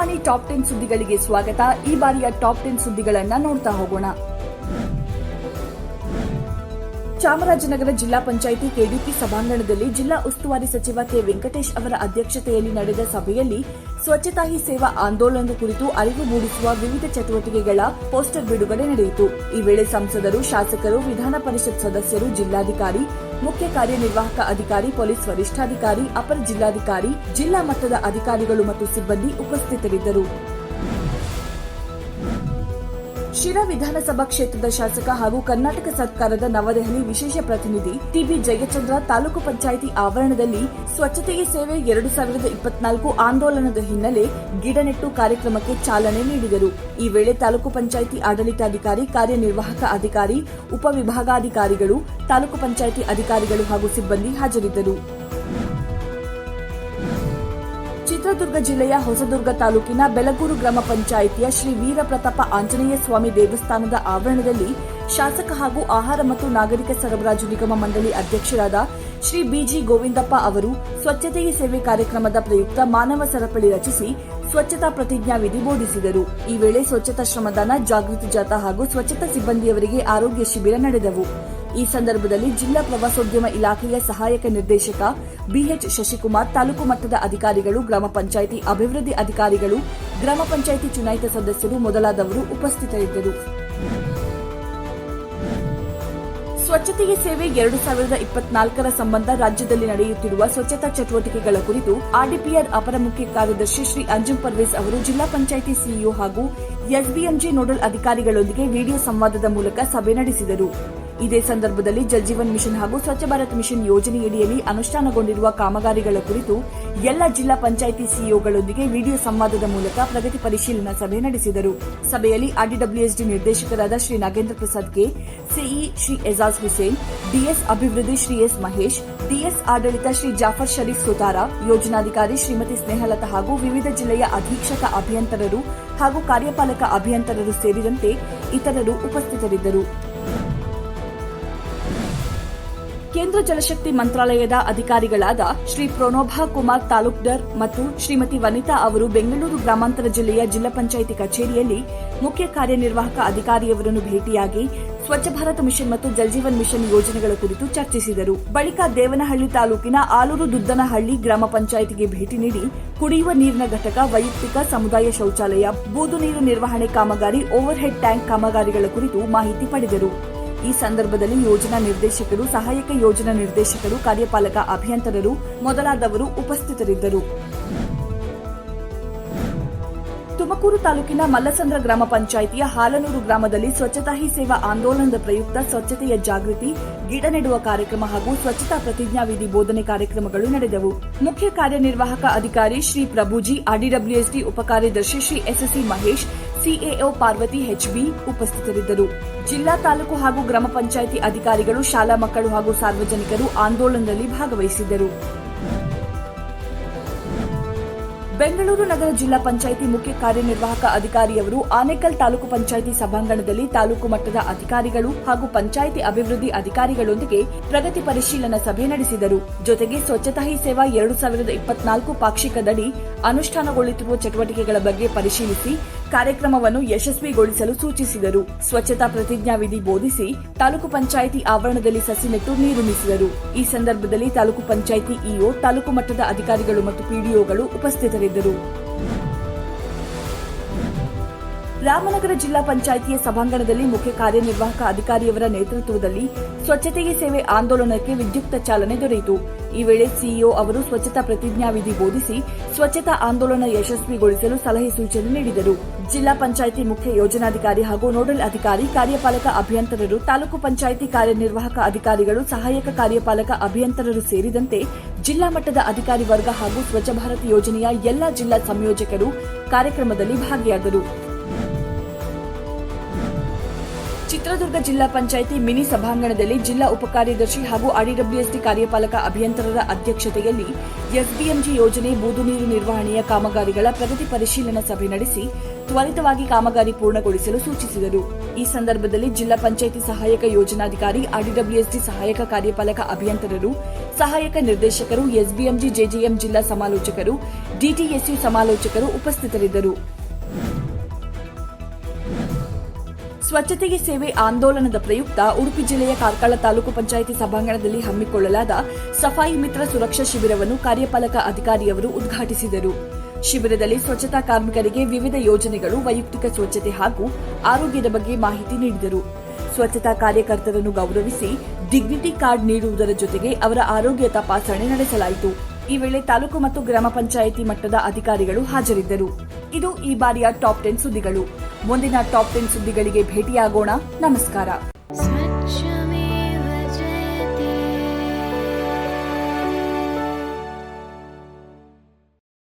Top ten ಸುದ್ದಿಗಳಿಗೆ ಸ್ವಾಗತ. ಈ ಬಾರಿಯ ಟಾಪ್ ಟೆನ್ ಸುದ್ದಿಗಳನ್ನ ನೋಡ್ತಾ ಹೋಗೋಣ. ಚಾಮರಾಜನಗರ ಜಿಲ್ಲಾ ಪಂಚಾಯಿತಿ ಕೆಡಿಪಿ ಸಭಾಂಗಣದಲ್ಲಿ ಜಿಲ್ಲಾ ಉಸ್ತುವಾರಿ ಸಚಿವ ಕೆ ವೆಂಕಟೇಶ್ ಅವರ ಅಧ್ಯಕ್ಷತೆಯಲ್ಲಿ ನಡೆದ ಸಭೆಯಲ್ಲಿ ಸ್ವಚ್ಛತಾ ಹಿ ಸೇವಾ ಆಂದೋಲನದ ಕುರಿತು ಅರಿವು ಮೂಡಿಸುವ ವಿವಿಧ ಚಟುವಟಿಕೆಗಳ ಪೋಸ್ಟರ್ ಬಿಡುಗಡೆ ನಡೆಯಿತು. ಈ ವೇಳೆ ಸಂಸದರು, ಶಾಸಕರು, ವಿಧಾನ ಪರಿಷತ್ ಸದಸ್ಯರು, ಜಿಲ್ಲಾಧಿಕಾರಿ ಮುಖ್ಯ ಕಾರ್ಯನಿರ್ವಾಹಕ ಅಧಿಕಾರಿ ಪೊಲೀಸ್ ವರಿಷ್ಠಾಧಿಕಾರಿ ಅಪರ ಜಿಲ್ಲಾಧಿಕಾರಿ ಜಿಲ್ಲಾ ಮಟ್ಟದ ಅಧಿಕಾರಿಗಳು ಮತ್ತು ಸಿಬ್ಬಂದಿ ಉಪಸ್ಥಿತರಿದ್ದರು. ಶಿರಾ ವಿಧಾನಸಭಾ ಕ್ಷೇತ್ರದ ಶಾಸಕ ಹಾಗೂ ಕರ್ನಾಟಕ ಸರ್ಕಾರದ ನವದೆಹಲಿ ವಿಶೇಷ ಪ್ರತಿನಿಧಿ ಟಿಬಿ ಜಯಚಂದ್ರ ತಾಲೂಕು ಪಂಚಾಯಿತಿ ಆವರಣದಲ್ಲಿ ಸ್ವಚ್ಛತೆಗೆ ಸೇವೆ ಎರಡು ಸಾವಿರದ ಇಪ್ಪತ್ನಾಲ್ಕು ಆಂದೋಲನದ ಹಿನ್ನೆಲೆ ಗಿಡ ಕಾರ್ಯಕ್ರಮಕ್ಕೆ ಚಾಲನೆ ನೀಡಿದರು. ಈ ವೇಳೆ ತಾಲೂಕು ಪಂಚಾಯಿತಿ ಆಡಳಿತಾಧಿಕಾರಿ, ಕಾರ್ಯನಿರ್ವಾಹಕ ಅಧಿಕಾರಿ, ಉಪವಿಭಾಗಾಧಿಕಾರಿಗಳು, ತಾಲೂಕು ಪಂಚಾಯಿತಿ ಅಧಿಕಾರಿಗಳು ಹಾಗೂ ಸಿಬ್ಬಂದಿ ಹಾಜರಿದ್ದರು. ಚಿತ್ರದುರ್ಗ ಜಿಲ್ಲೆಯ ಹೊಸದುರ್ಗ ತಾಲೂಕಿನ ಬೆಲಗೂರು ಗ್ರಾಮ ಪಂಚಾಯಿತಿಯ ಶ್ರೀ ವೀರಪ್ರತಾಪ ಆಂಜನೇಯ ಸ್ವಾಮಿ ದೇವಸ್ಥಾನದ ಆವರಣದಲ್ಲಿ ಶಾಸಕ ಹಾಗೂ ಆಹಾರ ಮತ್ತು ನಾಗರಿಕ ಸರಬರಾಜು ನಿಗಮ ಮಂಡಳಿ ಅಧ್ಯಕ್ಷರಾದ ಶ್ರೀ ಬಿಜಿ ಗೋವಿಂದಪ್ಪ ಅವರು ಸ್ವಚ್ಛತೆಯ ಸೇವೆ ಕಾರ್ಯಕ್ರಮದ ಪ್ರಯುಕ್ತ ಮಾನವ ಸರಪಳಿ ರಚಿಸಿ ಸ್ವಚ್ಛತಾ ಪ್ರತಿಜ್ಞಾವಿಧಿ ಬೋಧಿಸಿದರು. ಈ ವೇಳೆ ಸ್ವಚ್ಛತಾ ಶ್ರಮದಾನ, ಜಾಗೃತಿ ಜಾಥಾ ಹಾಗೂ ಸ್ವಚ್ಛತಾ ಸಿಬ್ಬಂದಿಯವರಿಗೆ ಆರೋಗ್ಯ ಶಿಬಿರ ನಡೆದವು. ಈ ಸಂದರ್ಭದಲ್ಲಿ ಜಿಲ್ಲಾ ಪ್ರವಾಸೋದ್ಯಮ ಇಲಾಖೆಯ ಸಹಾಯಕ ನಿರ್ದೇಶಕ ಬಿಎಚ್ ಶಶಿಕುಮಾರ್, ತಾಲೂಕು ಮಟ್ಟದ ಅಧಿಕಾರಿಗಳು, ಗ್ರಾಮ ಪಂಚಾಯಿತಿ ಅಭಿವೃದ್ಧಿ ಅಧಿಕಾರಿಗಳು, ಗ್ರಾಮ ಪಂಚಾಯಿತಿ ಚುನಾಯಿತ ಸದಸ್ಯರು ಮೊದಲಾದವರು ಉಪಸ್ಥಿತರಿದ್ದರು. ಸ್ವಚ್ಛತೆಯ ಸೇವೆ ಎರಡು ಸಾವಿರದ ಇಪ್ಪತ್ನಾಲ್ಕರ ಸಂಬಂಧ ರಾಜ್ಯದಲ್ಲಿ ನಡೆಯುತ್ತಿರುವ ಸ್ವಚ್ಛತಾ ಚಟುವಟಿಕೆಗಳ ಕುರಿತು ಆರ್ಡಿಪಿಆರ್ ಅಪರ ಮುಖ್ಯ ಕಾರ್ಯದರ್ಶಿ ಶ್ರೀ ಅಂಜುಂ ಪರ್ವೇಸ್ ಅವರು ಜಿಲ್ಲಾ ಪಂಚಾಯಿತಿ ಸಿಇಒ ಹಾಗೂ ಎಸ್ಬಿಎಂಜಿ ನೋಡಲ್ ಅಧಿಕಾರಿಗಳೊಂದಿಗೆ ವಿಡಿಯೋ ಸಂವಾದದ ಮೂಲಕ ಸಭೆ ನಡೆಸಿದರು. ಇದೇ ಸಂದರ್ಭದಲ್ಲಿ ಜಲ್ ಜೀವನ್ ಮಿಷನ್ ಹಾಗೂ ಸ್ವಚ್ಛ ಭಾರತ್ ಮಿಷನ್ ಯೋಜನೆಯಡಿಯಲ್ಲಿ ಅನುಷ್ಠಾನಗೊಂಡಿರುವ ಕಾಮಗಾರಿಗಳ ಕುರಿತು ಎಲ್ಲ ಜಿಲ್ಲಾ ಪಂಚಾಯಿತಿ ಸಿಇಒಗಳೊಂದಿಗೆ ವಿಡಿಯೋ ಸಂವಾದದ ಮೂಲಕ ಪ್ರಗತಿ ಪರಿಶೀಲನಾ ಸಭೆ ನಡೆಸಿದರು. ಸಭೆಯಲ್ಲಿ ಆರ್ಡಿಡಬ್ಲ್ಯೂಎಸ್ಡಿ ನಿರ್ದೇಶಕರಾದ Shri Nagendra Prasad K CE Shri Ejaz Hussain DS ಅಭಿವೃದ್ಧಿ ಶ್ರೀ ಎಸ್ ಮಹೇಶ್ ಡಿಎಸ್ ಆಡಳಿತ ಶ್ರೀ ಜಾಫರ್ ಶರೀಫ್ ಸುತಾರ, ಯೋಜನಾಧಿಕಾರಿ ಶ್ರೀಮತಿ ಸ್ನೇಹಲತಾ ಹಾಗೂ ವಿವಿಧ ಜಿಲ್ಲೆಯ ಅಧೀಕ್ಷಕ ಅಭಿಯಂತರರು ಹಾಗೂ ಕಾರ್ಯಪಾಲಕ ಅಭಿಯಂತರರು ಸೇರಿದಂತೆ ಇತರರು ಉಪಸ್ಥಿತರಿದ್ದರು. ಕೇಂದ್ರ ಜಲಶಕ್ತಿ ಮಂತ್ರಾಲಯದ ಅಧಿಕಾರಿಗಳಾದ ಶ್ರೀ ಪ್ರಣೋಭಾ ಕುಮಾರ್ ತಾಲೂಕ್ದರ್ ಮತ್ತು ಶ್ರೀಮತಿ ವನಿತಾ ಅವರು ಬೆಂಗಳೂರು ಗ್ರಾಮಾಂತರ ಜಿಲ್ಲೆಯ ಜಿಲ್ಲಾ ಪಂಚಾಯಿತಿ ಕಚೇರಿಯಲ್ಲಿ ಮುಖ್ಯ ಕಾರ್ಯನಿರ್ವಾಹಕ ಅಧಿಕಾರಿಯವರನ್ನು ಭೇಟಿಯಾಗಿ ಸ್ವಚ್ಛ ಭಾರತ ಮಿಷನ್ ಮತ್ತು ಜಲ್ಜೀವನ್ ಮಿಷನ್ ಯೋಜನೆಗಳ ಕುರಿತು ಚರ್ಚಿಸಿದರು. ಬಳಿಕ ದೇವನಹಳ್ಳಿ ತಾಲೂಕಿನ ಆಲೂರು ದುದ್ದನಹಳ್ಳಿ ಗ್ರಾಮ ಪಂಚಾಯಿತಿಗೆ ಭೇಟಿ ನೀಡಿ ಕುಡಿಯುವ ನೀರಿನ ಘಟಕ ವೈಯಕ್ತಿಕ ಸಮುದಾಯ ಶೌಚಾಲಯ, ಬೂದು ನೀರು ನಿರ್ವಹಣೆ ಕಾಮಗಾರಿ ಓವರ್ ಹೆಡ್ ಟ್ಯಾಂಕ್ ಕಾಮಗಾರಿಗಳ ಕುರಿತು ಮಾಹಿತಿ ಪಡೆದರು. ಈ ಸಂದರ್ಭದಲ್ಲಿ ಯೋಜನಾ ನಿರ್ದೇಶಕರು, ಸಹಾಯಕ ಯೋಜನಾ ನಿರ್ದೇಶಕರು, ಕಾರ್ಯಪಾಲಕ ಅಭಿಯಂತರರು ಮೊದಲಾದವರು ಉಪಸ್ಥಿತರಿದ್ದರು. ತುಮಕೂರು ತಾಲೂಕಿನ ಮಲ್ಲಸಂದ್ರ ಗ್ರಾಮ ಪಂಚಾಯಿತಿಯ ಹಾಲನೂರು ಗ್ರಾಮದಲ್ಲಿ ಸ್ವಚ್ಛತಾ ಹಿ ಸೇವಾ ಆಂದೋಲನದ ಪ್ರಯುಕ್ತ ಸ್ವಚ್ಛತೆಯ ಜಾಗೃತಿ, ಗಿಡ ನೆಡುವ ಕಾರ್ಯಕ್ರಮ ಹಾಗೂ ಸ್ವಚ್ಛತಾ ಪ್ರತಿಜ್ಞಾವಿಧಿ ಬೋಧನೆ ಕಾರ್ಯಕ್ರಮಗಳು ನಡೆದವು. ಮುಖ್ಯ ಕಾರ್ಯನಿರ್ವಾಹಕ ಅಧಿಕಾರಿ Shri Prabhuji RDWSD ಉಪಕಾರ್ಯದರ್ಶಿ Shri SSC Mahesh CAO Parvathi HB ಉಪಸ್ಥಿತರಿದ್ದರು. ಜಿಲ್ಲಾ ತಾಲೂಕು ಹಾಗೂ ಗ್ರಾಮ ಪಂಚಾಯಿತಿ ಅಧಿಕಾರಿಗಳು, ಶಾಲಾ ಮಕ್ಕಳು ಹಾಗೂ ಸಾರ್ವಜನಿಕರು ಆಂದೋಲನದಲ್ಲಿ ಭಾಗವಹಿಸಿದ್ದರು. ಬೆಂಗಳೂರು ನಗರ ಜಿಲ್ಲಾ ಪಂಚಾಯಿತಿ ಮುಖ್ಯ ಕಾರ್ಯನಿರ್ವಾಹಕ ಅಧಿಕಾರಿಯವರು ಆನೇಕಲ್ ತಾಲೂಕು ಪಂಚಾಯಿತಿ ಸಭಾಂಗಣದಲ್ಲಿ ತಾಲೂಕು ಮಟ್ಟದ ಅಧಿಕಾರಿಗಳು ಹಾಗೂ ಪಂಚಾಯಿತಿ ಅಭಿವೃದ್ಧಿ ಅಧಿಕಾರಿಗಳೊಂದಿಗೆ ಪ್ರಗತಿ ಪರಿಶೀಲನಾ ಸಭೆ ನಡೆಸಿದರು. ಜೊತೆಗೆ ಸ್ವಚ್ಛತಾ ಹಿ ಸೇವಾ ಎರಡು ಸಾವಿರದ ಇಪ್ಪತ್ನಾಲ್ಕು ಪಾಕ್ಷಿಕದಡಿ ಅನುಷ್ಠಾನಗೊಳ್ಳುತ್ತಿರುವ ಚಟುವಟಿಕೆಗಳ ಬಗ್ಗೆ ಪರಿಶೀಲಿಸಿ ಕಾರ್ಯಕ್ರಮವನ್ನು ಯಶಸ್ವಿಗೊಳಿಸಲು ಸೂಚಿಸಿದರು. ಸ್ವಚ್ಛತಾ ಪ್ರತಿಜ್ಞಾವಿಧಿ ಬೋಧಿಸಿ ತಾಲೂಕು ಪಂಚಾಯಿತಿ ಆವರಣದಲ್ಲಿ ಸಸಿ ನೆಟ್ಟು ನೀರುಣಿಸಿದರು ಈ ಸಂದರ್ಭದಲ್ಲಿ ತಾಲೂಕು ಪಂಚಾಯಿತಿ ಇಒ, ತಾಲೂಕು ಮಟ್ಟದ ಅಧಿಕಾರಿಗಳು ಮತ್ತು ಪಿಡಿಒಗಳು ಉಪಸ್ಥಿತರಿದ್ದರು. ರಾಮನಗರ ಜಿಲ್ಲಾ ಪಂಚಾಯಿತಿಯ ಸಭಾಂಗಣದಲ್ಲಿ ಮುಖ್ಯ ಕಾರ್ಯನಿರ್ವಾಹಕ ಅಧಿಕಾರಿಯವರ ನೇತೃತ್ವದಲ್ಲಿ ಸ್ವಚ್ಛತೆಗೆ ಸೇವೆ ಆಂದೋಲನಕ್ಕೆ ವಿದ್ಯುಕ್ತ ಚಾಲನೆ ದೊರೆಯಿತು. ಈ ವೇಳೆ ಸಿಇಒ ಅವರು ಸ್ವಚ್ಛತಾ ಪ್ರತಿಜ್ಞಾವಿಧಿ ಬೋಧಿಸಿ ಸ್ವಚ್ಛತಾ ಆಂದೋಲನ ಯಶಸ್ವಿಗೊಳಿಸಲು ಸಲಹೆ ಸೂಚನೆ ನೀಡಿದರು. ಜಿಲ್ಲಾ ಪಂಚಾಯಿತಿ ಮುಖ್ಯ ಯೋಜನಾಧಿಕಾರಿ ಹಾಗೂ ನೋಡಲ್ ಅಧಿಕಾರಿ, ಕಾರ್ಯಪಾಲಕ ಅಭಿಯಂತರರು, ತಾಲೂಕು ಪಂಚಾಯಿತಿ ಕಾರ್ಯನಿರ್ವಾಹಕ ಅಧಿಕಾರಿಗಳು, ಸಹಾಯಕ ಕಾರ್ಯಪಾಲಕ ಅಭಿಯಂತರರು ಸೇರಿದಂತೆ ಜಿಲ್ಲಾ ಮಟ್ಟದ ಅಧಿಕಾರಿ ವರ್ಗ ಹಾಗೂ ಸ್ವಚ್ಛ ಭಾರತ್ ಯೋಜನೆಯ ಎಲ್ಲಾ ಜಿಲ್ಲಾ ಸಂಯೋಜಕರು ಕಾರ್ಯಕ್ರಮದಲ್ಲಿ ಭಾಗಿಯಾದರು. ಚಿತ್ರದುರ್ಗ ಜಿಲ್ಲಾ ಪಂಚಾಯಿತಿ ಮಿನಿ ಸಭಾಂಗಣದಲ್ಲಿ ಜಿಲ್ಲಾ ಉಪಕಾರ್ಯದರ್ಶಿ ಹಾಗೂ ಆರ್ಡಿಡಬ್ಲ್ಯೂಎಸ್ಡಿ ಕಾರ್ಯಪಾಲಕ ಅಭಿಯಂತರರ ಅಧ್ಯಕ್ಷತೆಯಲ್ಲಿ ಎಸ್ಬಿಎಂಜಿ ಯೋಜನೆ ಬೂದು ನೀರು ನಿರ್ವಹಣೆಯ ಕಾಮಗಾರಿಗಳ ಪ್ರಗತಿ ಪರಿಶೀಲನಾ ಸಭೆ ನಡೆಸಿ ತ್ವರಿತವಾಗಿ ಕಾಮಗಾರಿ ಪೂರ್ಣಗೊಳಿಸಲು ಸೂಚಿಸಿದರು. ಈ ಸಂದರ್ಭದಲ್ಲಿ ಜಿಲ್ಲಾ ಪಂಚಾಯಿತಿ ಸಹಾಯಕ ಯೋಜನಾಧಿಕಾರಿ, ಆರ್ಡಿಡಬ್ಲ್ಯೂಎಸ್ಡಿ ಸಹಾಯಕ ಕಾರ್ಯಪಾಲಕ ಅಭಿಯಂತರರು, ಸಹಾಯಕ ನಿರ್ದೇಶಕರು ಎಸ್ಬಿಎಂಜಿ ಜೆಜೆಎಂ ಜಿಲ್ಲಾ ಸಮಾಲೋಚಕರು, ಡಿಟಿಎಸ್ಯು ಸಮಾಲೋಚಕರು ಉಪಸ್ಥಿತರಿದ್ದರು. ಸ್ವಚ್ಛತೆಗೆ ಸೇವೆ ಆಂದೋಲನದ ಪ್ರಯುಕ್ತ ಉಡುಪಿ ಜಿಲ್ಲೆಯ ಕಾರ್ಕಳ ತಾಲೂಕು ಪಂಚಾಯಿತಿ ಸಭಾಂಗಣದಲ್ಲಿ ಹಮ್ಮಿಕೊಳ್ಳಲಾದ ಸಫಾಯಿ ಮಿತ್ರ ಸುರಕ್ಷಾ ಶಿಬಿರವನ್ನು ಕಾರ್ಯಪಾಲಕ ಅಧಿಕಾರಿಯವರು ಉದ್ಘಾಟಿಸಿದರು. ಶಿಬಿರದಲ್ಲಿ ಸ್ವಚ್ಛತಾ ಕಾರ್ಮಿಕರಿಗೆ ವಿವಿಧ ಯೋಜನೆಗಳು, ವೈಯಕ್ತಿಕ ಸ್ವಚ್ಛತೆ ಹಾಗೂ ಆರೋಗ್ಯದ ಬಗ್ಗೆ ಮಾಹಿತಿ ನೀಡಿದರು. ಸ್ವಚ್ಛತಾ ಕಾರ್ಯಕರ್ತರನ್ನು ಗೌರವಿಸಿ ಡಿಗ್ನಿಟಿ ಕಾರ್ಡ್ ನೀಡುವುದರ ಜೊತೆಗೆ ಅವರ ಆರೋಗ್ಯ ತಪಾಸಣೆ ನಡೆಸಲಾಯಿತು. ಈ ವೇಳೆ ತಾಲೂಕು ಮತ್ತು ಗ್ರಾಮ ಪಂಚಾಯಿತಿ ಮಟ್ಟದ ಅಧಿಕಾರಿಗಳು ಹಾಜರಿದ್ದರು. ಇದು ಈ ಬಾರಿಯ ಟಾಪ್ ಟೆನ್ ಸುದ್ದಿಗಳು. ಮುಂದಿನ ಟಾಪ್ ಟೆನ್ ಸುದ್ದಿಗಳಿಗೆ ಭೇಟಿಯಾಗೋಣ. ನಮಸ್ಕಾರ.